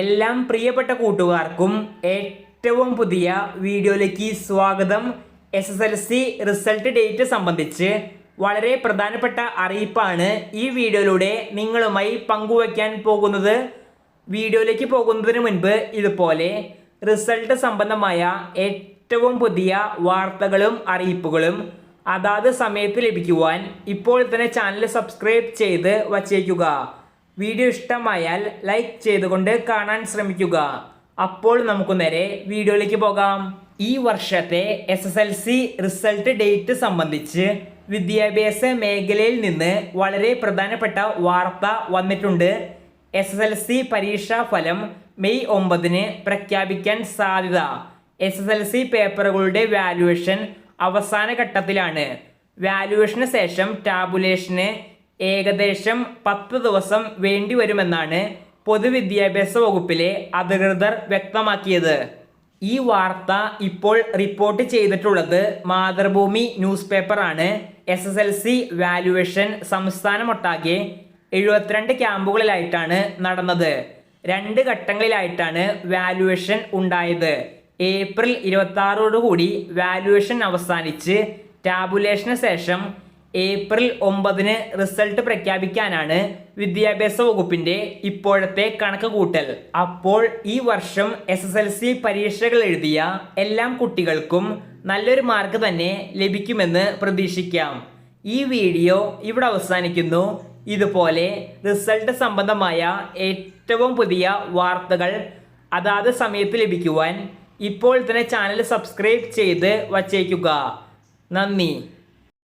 എല്ലാം പ്രിയപ്പെട്ട കൂട്ടുകാർക്കും ഏറ്റവും പുതിയ വീഡിയോയിലേക്ക് സ്വാഗതം. S S L C result date സംബന്ധിച്ച് വളരെ പ്രധാനപ്പെട്ട അറിയിപ്പാണ് ഈ വീഡിയോയിലൂടെ നിങ്ങളുമായി പങ്കുവയ്ക്കാൻ പോകുന്നത്. വീഡിയോയിലേക്ക് പോകുന്നതിന് മുൻപ് ഇതുപോലെ റിസൾട്ട് സംബന്ധമായ ഏറ്റവും പുതിയ വാർത്തകളും അറിയിപ്പുകളും അതാത് സമയത്ത് ലഭിക്കുവാൻ ഇപ്പോൾ തന്നെ ചാനൽ സബ്സ്ക്രൈബ് ചെയ്ത് വച്ചേക്കുക. വീഡിയോ ഇഷ്ടമായാൽ ലൈക്ക് ചെയ്തുകൊണ്ട് കാണാൻ ശ്രമിക്കുക. അപ്പോൾ നമുക്ക് നേരെ വീഡിയോയിലേക്ക് പോകാം. ഈ വർഷത്തെ S S L C result date സംബന്ധിച്ച് വിദ്യാഭ്യാസ മേഖലയിൽ നിന്ന് വളരെ പ്രധാനപ്പെട്ട വാർത്ത വന്നിട്ടുണ്ട്. എസ് എസ് എൽ സി പരീക്ഷാ ഫലം മെയ് ഒമ്പതിന് പ്രഖ്യാപിക്കാൻ സാധ്യത. എസ് എസ് എൽ സി പേപ്പറുകളുടെ വാല്യുവേഷൻ അവസാന ഘട്ടത്തിലാണ്. വാല്യുവേഷന് ശേഷം ടാബുലേഷന് ഏകദേശം പത്ത് ദിവസം വേണ്ടിവരുമെന്നാണ് പൊതുവിദ്യാഭ്യാസ വകുപ്പിലെ അധികൃതർ വ്യക്തമാക്കിയത്. ഈ വാർത്ത ഇപ്പോൾ റിപ്പോർട്ട് ചെയ്തിട്ടുള്ളത് മാതൃഭൂമി ന്യൂസ് പേപ്പറാണ്. S S L C valuation സംസ്ഥാനമൊട്ടാകെ എഴുപത്തിരണ്ട് ക്യാമ്പുകളിലായിട്ടാണ് നടന്നത്. രണ്ട് ഘട്ടങ്ങളിലായിട്ടാണ് വാല്യുവേഷൻ ഉണ്ടായത്. ഏപ്രിൽ ഇരുപത്തി കൂടി വാല്യുവേഷൻ അവസാനിച്ച് ടാബുലേഷന് ശേഷം ഏപ്രിൽ ഒമ്പതിന് റിസൾട്ട് പ്രഖ്യാപിക്കാനാണ് വിദ്യാഭ്യാസ വകുപ്പിന്റെ ഇപ്പോഴത്തെ കണക്ക് കൂട്ടൽ അപ്പോൾ ഈ വർഷം എസ് എസ് എൽ സി പരീക്ഷകൾ എഴുതിയ എല്ലാ കുട്ടികൾക്കും നല്ലൊരു മാർക്ക് തന്നെ ലഭിക്കുമെന്ന് പ്രതീക്ഷിക്കാം. ഈ വീഡിയോ ഇവിടെ അവസാനിക്കുന്നു. ഇതുപോലെ റിസൾട്ട് സംബന്ധമായ ഏറ്റവും പുതിയ വാർത്തകൾ അതാത് സമയത്ത് ലഭിക്കുവാൻ ഇപ്പോൾ തന്നെ ചാനൽ സബ്സ്ക്രൈബ് ചെയ്ത് വച്ചേക്കുക. നന്ദി.